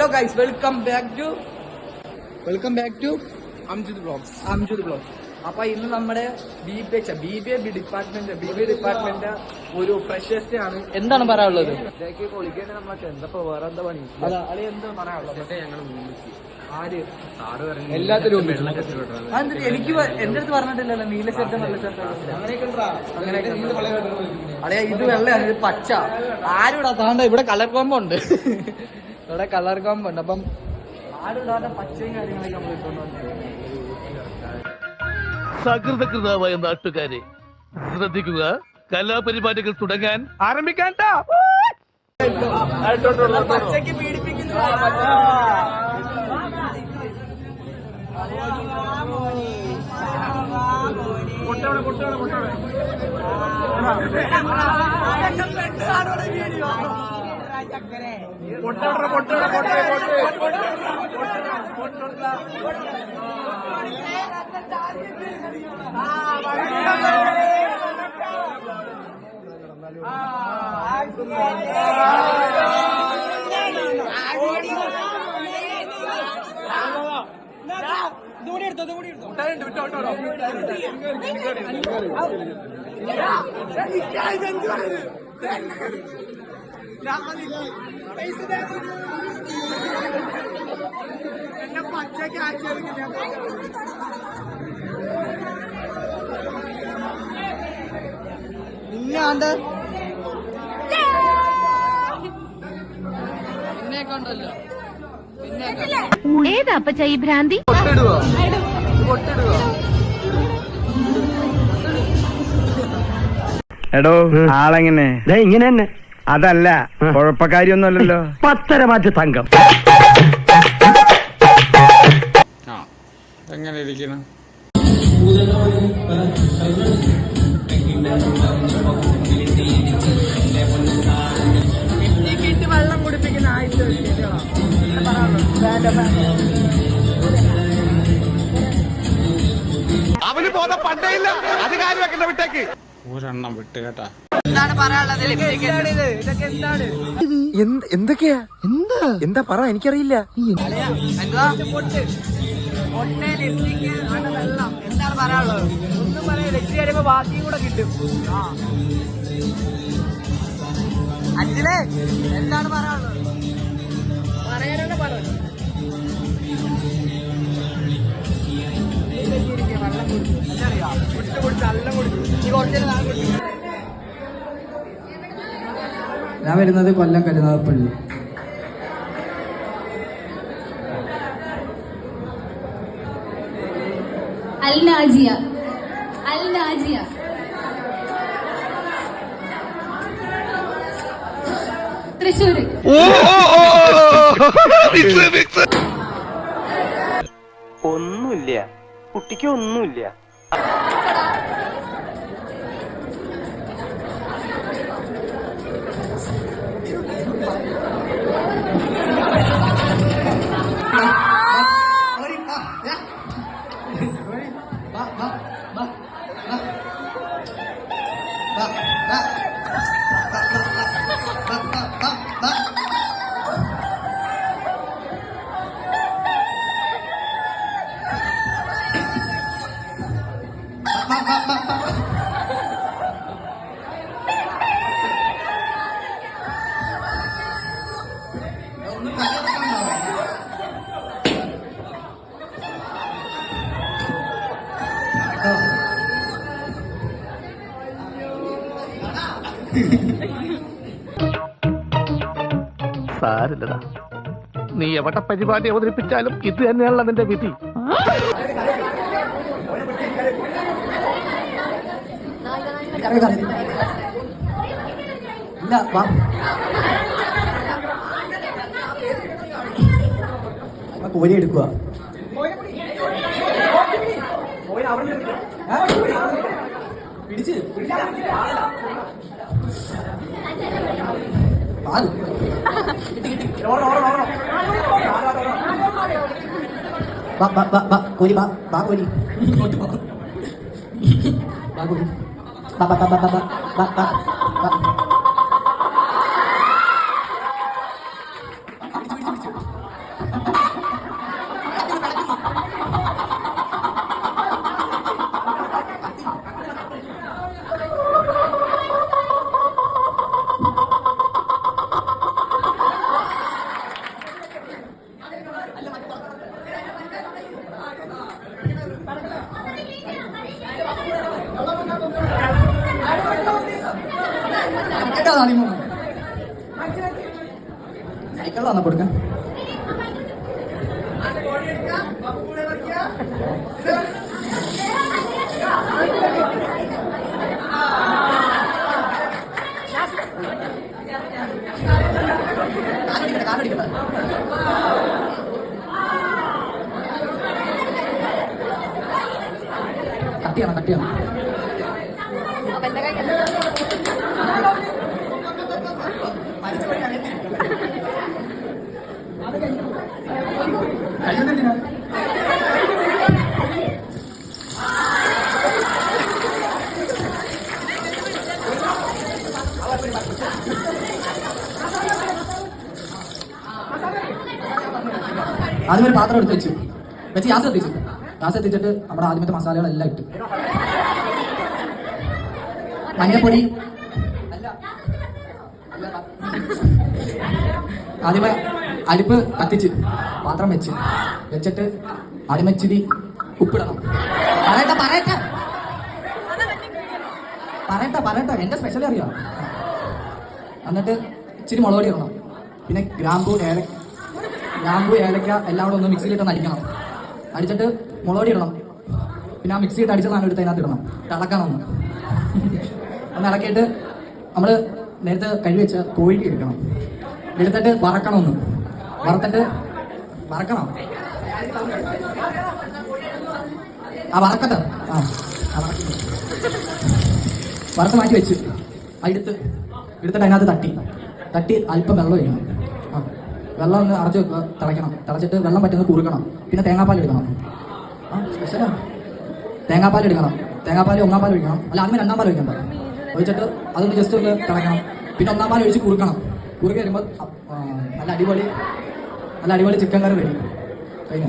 Hello guys welcome back to welcome back to Amjud blog Amjud blog അപ്പൊ ഇന്ന് നമ്മുടെ B B H B B A B department B B A department ഒരു freshers ആണ്. എന്താണ് പറയാനുള്ളത്? എന്താ പറയാനുള്ളത്? ആര്? എല്ലാത്തിലും എനിക്ക് എന്റെ അടുത്ത് പറഞ്ഞിട്ടില്ലല്ലോ നീല ശബ്ദം വെള്ള അളയാ ഇത് വെള്ളയാണ് ഇത് പച്ച. ആരും താണ്ട? ഇവിടെ കളർ കോമ്പോ ഉണ്ട് ഇവിടെ കളർ കോമ്പ് ഉണ്ട് അപ്പം ഇടാത്ത പച്ചയും കാര്യങ്ങളൊക്കെ നമ്മൾ സകൃതകൃതാവായ നാട്ടുകാരെ ശ്രദ്ധിക്കുക കലാപരിപാടികൾ തുടങ്ങാൻ ആരംഭിക്കാൻ പച്ചയ്ക്ക് പീഡിപ്പിക്കുന്നു ഇതുകൂടി എടുത്തോ ഇതുകൂടി എടുത്തോ വിട്ടോ വിട്ടോ വിട്ടോ വിട്ടോ വിട്ടോ ഇന്നാണ്ട് പിന്നെയൊക്കെ കണ്ടല്ലോ ഏതാ അപ്പച്ച ഈ ഭ്രാന്തി? പൊട്ടിടുവോ പൊട്ടിടുവോ എടോ ആളെങ്ങനെ? ഇങ്ങനെ തന്നെ. അതല്ല കുഴപ്പക്കാരിയൊന്നുമല്ലല്ലോ. പത്തര മാറ്റ് തങ്കം എങ്ങനെ ഇരിക്കണം വെള്ളം കുടിപ്പിക്കുന്ന ആഴ്ച അവന് പോന്ന പണ്ടേ ഇല്ല. അത് കാര്യം വെക്കണ്ട വിട്ടേക്ക്. ഒരെണ്ണം വിട്ട് കേട്ടാ. എന്തൊക്കെയാ? എന്താ? എന്താ പറ എനിക്കറിയില്ല. എന്താണ് പറയാനുള്ളത്? ഒന്നും പറയാ ലക്ഷ്യം കഴിയുമ്പോ ബാക്കിയും കൂടെ കിട്ടും. എന്താണ് പറയാനുള്ളത്? പറയാനാണ് പറയുന്നത് വെള്ളം കൊടുത്തു. എന്താ അറിയാം? കൊടുത്തു കൊടുത്ത് അല്ല കൊടുത്തു. ഈ കുറച്ചു നാളെ കൊടുത്തു. ഞാൻ വരുന്നത് കൊല്ലം കരുനാഗപ്പള്ളി. അൽ നാജിയ. അൽ നാജിയ. തൃശ്ശൂര്. ഒന്നുമില്ല. കുട്ടിക്ക് ഒന്നുമില്ല. സാരില്ലടാ. നീ എവിടെ പരിപാടി അവതരിപ്പിച്ചാലും ഇത് തന്നെയാണല്ലോ നിന്റെ വിധി. എനിക്കറിയാം അറിയില്ല ഇല്ല വാ കോരി എടുക്കുക പിടിച്ച് ബാ ബാ ബാ കോലി ബാ ബാ കോലി ബാ കോലി ബാ ബാ ബാ ബാ ബാ ബാ ബാ ബാ സൈക്കിളിലാണോ കൊടുക്കാൻ കാലടിക്കട്ടെ കാലടിക്കട്ടെ കട്ടിയാണ് കട്ടിയാണ്? ആദ്യം ഒരു പാത്രം എടുത്ത് വെച്ചു. വെച്ച് ഗ്യാസ് എത്തിച്ചു ഗ്യാസ് എത്തിച്ചിട്ട് നമ്മുടെ ആദ്യമത്തെ മസാലകളെല്ലാം ഇട്ടു. മഞ്ഞപ്പൊടി. ആദ്യമേ അടുപ്പ് കത്തിച്ച് പാത്രം വെച്ച്. വെച്ചിട്ട് ആദ്യമേ ഉപ്പിടണം. പറയട്ടെ പറയട്ടെ. പറയട്ടെ പറയട്ടെ. എന്റെ സ്പെഷ്യൽ അറിയാം? എന്നിട്ട് ഇച്ചിരി മുളക് പൊടി ഇടണം. പിന്നെ ഗ്രാമ്പൂ ഏല ഗ്രാമ്പൂ ഏലക്ക എല്ലാം കൂടെ ഒന്ന് മിക്സിയിലിട്ടൊന്ന് അടിക്കണം അടിച്ചിട്ട് മുളകടി ഇടണം. പിന്നെ ആ മിക്സിയിട്ട് അടിച്ച നാളെ എടുത്ത് അതിനകത്ത് ഇടണം. തിളക്കണം ഒന്ന് ഒന്ന് ഇളക്കിയിട്ട് നമ്മൾ നേരത്തെ കഴുകി വെച്ച കോഴി എടുക്കണം. എടുത്തിട്ട് വറക്കണം ഒന്ന് വറുത്തിട്ട് വറക്കണം? ആ വറക്കട്ടെ. ആ. വറുത്ത് മാറ്റി വെച്ച്. അടുത്ത് എടുത്ത് എടുത്തിട്ട് അതിനകത്ത് തട്ടി. തട്ടി അല്പം വെള്ളം ആ വെള്ളം ഒന്ന് അടച്ച് തിളയ്ക്കണം. തിളച്ചിട്ട് വെള്ളം പറ്റുന്നത് കുറുക്കണം. പിന്നെ തേങ്ങാപ്പാൽ എടുക്കണം. ആ സ്പെഷ്യലാ തേങ്ങാപ്പാൽ എടുക്കണം. തേങ്ങാപ്പാൽ ഒന്നാം പാൽ ഒഴിക്കണം. അല്ല ആദ്യം രണ്ടാം പാൽ ഒഴിക്കണം ഒഴിച്ചിട്ട് അതൊന്ന് ജസ്റ്റ് ഒന്ന് തിളയ്ക്കണം. പിന്നെ ഒന്നാം പാൽ ഒഴിച്ച് കുറുക്കണം. കുറുക്കി വരുമ്പോൾ നല്ല അടിപൊളി നല്ല അടിപൊളി ചിക്കൻ കറി റെഡി കഴിഞ്ഞു?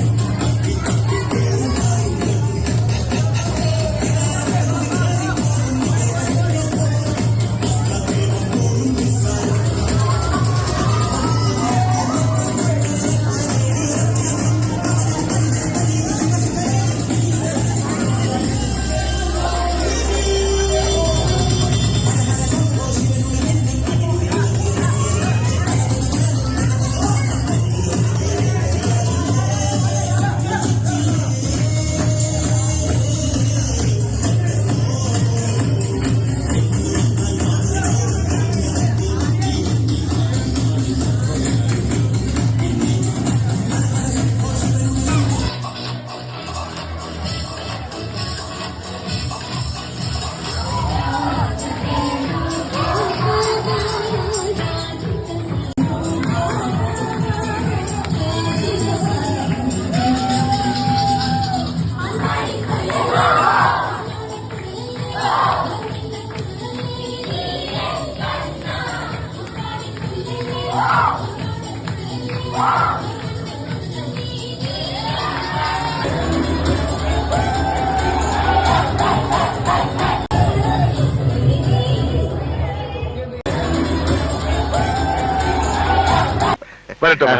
വരട്ടെ